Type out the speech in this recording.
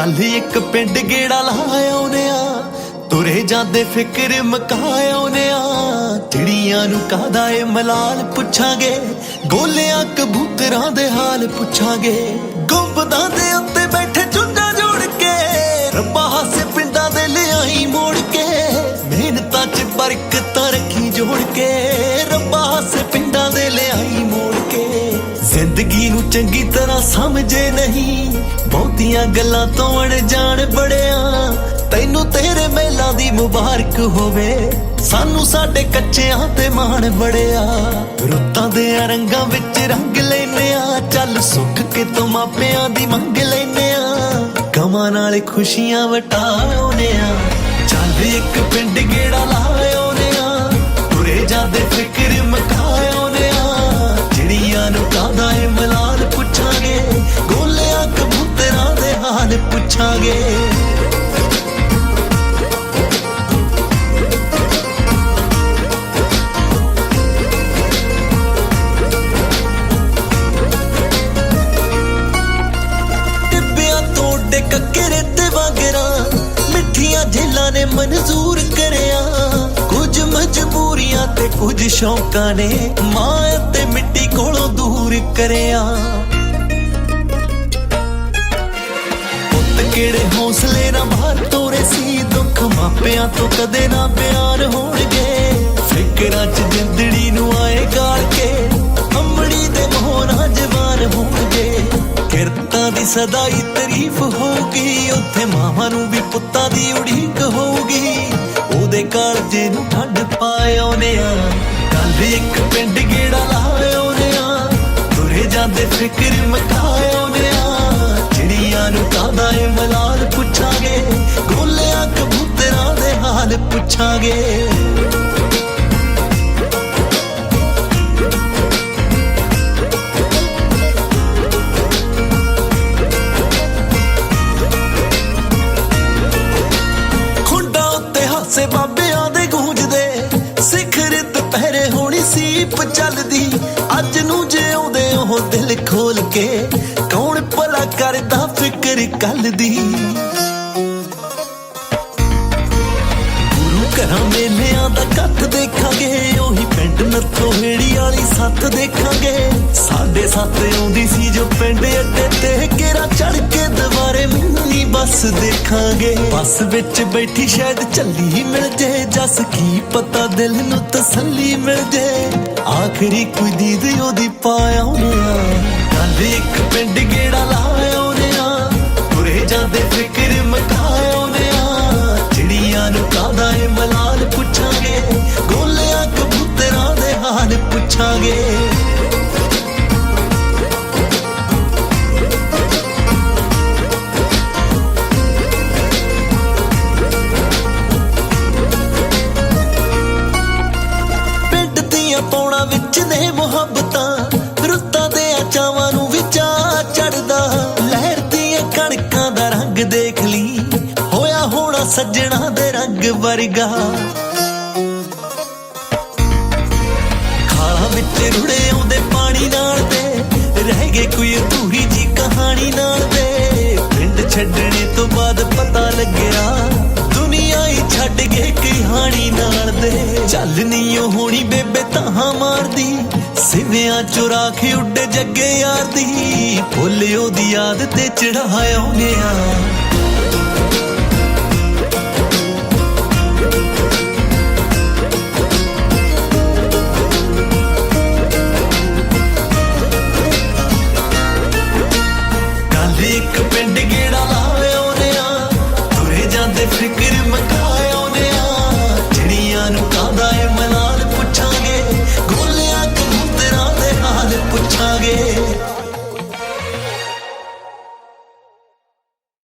ਚੱਲ ਇੱਕ ਪਿੰਡ ਗੇੜਾ ਲਾਇਓਨੇ ਆ, ਤੁਰੇ ਜਾਂਦੇ ਫਿਕਰ ਮਕਾਇਓਨੇ ਆ। ਚਿੜੀਆਂ ਨੂੰ ਕਾਹਦਾ ਏ ਮਲਾਲ ਪੁੱਛਾਂਗੇ? ਗੋਲਿਆਂ ਕਬੂਤਰਾਂ ਦੇ ਹਾਲ ਪੁੱਛਾਂਗੇ। ਗੁੰਬਦਾਂ ਦੇ ਉੱਤੇ ਬੈਠੇ ਚੁੰਡਾ ਜੋੜ ਕੇ, ਰੱਬਾ ਹਾਸੇ ਪਿੰਡਾਂ ਦੇ ਲਿਆਈ ਮੋੜ ਕੇ, ਮਿਹਨਤਾਂ 'ਚ ਬਰਕਤਾਂ ਰੱਖੀ ਜੋੜ ਕੇ, ਰੱਬਾ ਹਾਸੇ ਚੰਗੀ ਤਰ੍ਹਾਂ ਸਮਝੇ ਨਹੀਂ। ਬਹੁਤੀਆਂ ਗੱਲਾਂ ਤੋਂ ਅਣਜਾਣ ਬੜਿਆ ਤੈਨੂੰ ਤੇਰੇ ਮੇਲਾ ਦੀ ਮੁਬਾਰਕ ਹੋਵੇ। ਸਾਨੂੰ ਸਾਡੇ ਕੱਚਿਆਂ ਤੇ ਮਾਣ ਬੜਿਆ। ਰੁੱਤਾਂ ਦੇ ਰੰਗਾਂ ਵਿੱਚ ਰੰਗ ਲੈਨੇ ਆ। ਚੱਲ ਸੁੱਖ ਕੇ ਤੋਂ ਮਾਪਿਆਂ ਦੀ ਮੰਗ ਲੈਨੇ ਆ। ਕਮਾਂ ਨਾਲ ਖੁਸ਼ੀਆਂ ਵਟਾਉਨੇ ਆ। ਤੋਂ ਡਿੱਕ ਤੇ ਵਾਂਗਰਾਂ, ਮਿੱਠੀਆਂ ਜੇਲਾਂ ਨੇ ਮਨਜ਼ੂਰ ਕਰਿਆ। ਕੁਝ ਮਜਬੂਰੀਆਂ ਤੇ ਕੁਝ ਸ਼ੌਕਾਂ ਨੇ ਮਾਂ ਤੇ ਮਿੱਟੀ ਕੋਲੋਂ ਦੂਰ ਕਰਿਆ। ਪੁੱਤ ਕਿਹੜੇ ਹੌਸਲੇ ਨਾਲ ਬਾਹਰ ਤੋਰੇ ਸੀ, ਦੁੱਖ ਮਾਪਿਆਂ ਤੋਂ ਕਦੇ ਨਾ ਪਿਆ। ਕਿਰਤਾਂ ਦੀ ਸਦਾਈ ਤਾਰੀਫ ਹੋਊਗੀ ਉੱਥੇ ਮਾਵਾਂ ਨੂੰ ਵੀ ਪੁੱਤਾਂ ਦੀ ਉਡੀਕ ਹੋਊਗੀ ਉਹਦੇ ਕਾਲਜੇ ਨੂੰ ਠੰਡ ਪਾਇਓਨੇ ਆ ਕੱਲ ਇੱਕ ਪਿੰਡ ਗੇੜਾ ਲਾਇਓਨੇ ਆ ਤੁਰੇ ਜਾਂਦੇ ਫਿਕਰ ਮਕਾਇਓਨੇ ਆ ਚਿੜੀਆਂ ਨੂੰ ਕਾਹਦਾ ਏ ਮਲਾਲ ਪੁੱਛਾਂਗੇ? ਗੋਲਿਆਂ ਕਬੂਤਰਾਂ ਦੇ ਹਾਲ ਪੁੱਛਾਂਗੇ। ਸੀਪ ਚੱਲਦੀ। ਅੱਜ ਨੂੰ ਜਿਉਂਦੇ ਉਹ ਦਿਲ ਖੋਲ ਕੇ ਕੌਣ ਭਲਾ ਕਰਦਾ ਫਿਕਰ ਕੱਲ ਦੀ? ਗੁਰੂ ਘਰਾਂ ਮੇਲਿਆਂ ਦਾ ਕੱਟ ਦੇਖਾਂਗੇ, ਉਹੀ ਪਿੰਡ ਨੱਥੋ ਹੇੜੀ ਵਾਲੀ ਸੱਤ ਦੇਖਾਂਗੇ। ਸਾਡੇ ਸੱਤ ਆਉਂਦੀ ਸੀ ਜੋ ਪਿੰਡ ਅੱਡੇ ਤੇ ਕਿਰਾ ਚੜ ਕੇ ਦੁਬਾਰੇ ਮਿੰਨੀ ਬੱਸ ਦੇਖਾਂਗੇ। ਬੱਸ ਵਿੱਚ ਬੈਠੀ ਸ਼ਾਇਦ ਚੱਲੀ ਮਿਲ ਜੇ, ਜਸ ਕੀ ਪਤਾ ਦਿਲ ਨੂੰ ਤਸੱਲੀ ਮਿਲ ਜੇ। ਆਖਰੀ ਕੋਈ ਦੀਦ ਉਹਦੀ ਪਾਇਆ ਆ ਕੱਲ ਇੱਕ ਪਿੰਡ ਦੇਖ ਲਈ, ਹੋਇਆ ਹੋਣਾ ਸੱਜਣਾ ਦੇ ਰੰਗ ਵਰਗਾ। ਖਾਲਾਂ ਵਿੱਚ ਰੁੜੇ ਆਉਂਦੇ ਪਾਣੀ ਨਾਲ ਦੇ ਰਹਿ ਗਏ ਕੋਈ ਅਧੂਰੀ ਜੀ ਕਹਾਣੀ ਨਾਲ ਦੇ ਪਿੰਡ ਛੱਡਣੇ ਤੋਂ ਬਾਅਦ ਪਤਾ ਲੱਗਿਆ, ਦੁਨੀਆ ਹੀ ਛੱਡ ਗਏ ਕਹਾਣੀ ਨਾਲ ਦੇ ਚੱਲ ਨੀ ਉਹ ਹੋਣੀ ਬੇਬੇ ਤਾਂ ਮਾਰਦੀ ਸਿਵਿਆਂ ਚੁਰਾ ਕੇ ਉੱਡੇ ਜੱਗੇ ਯਾਰ ਦੀ। ਭੁੱਲ ਉਹਦੀ ਯਾਦ ਤੇ ਚੜਾਇਆ ਗਿਆ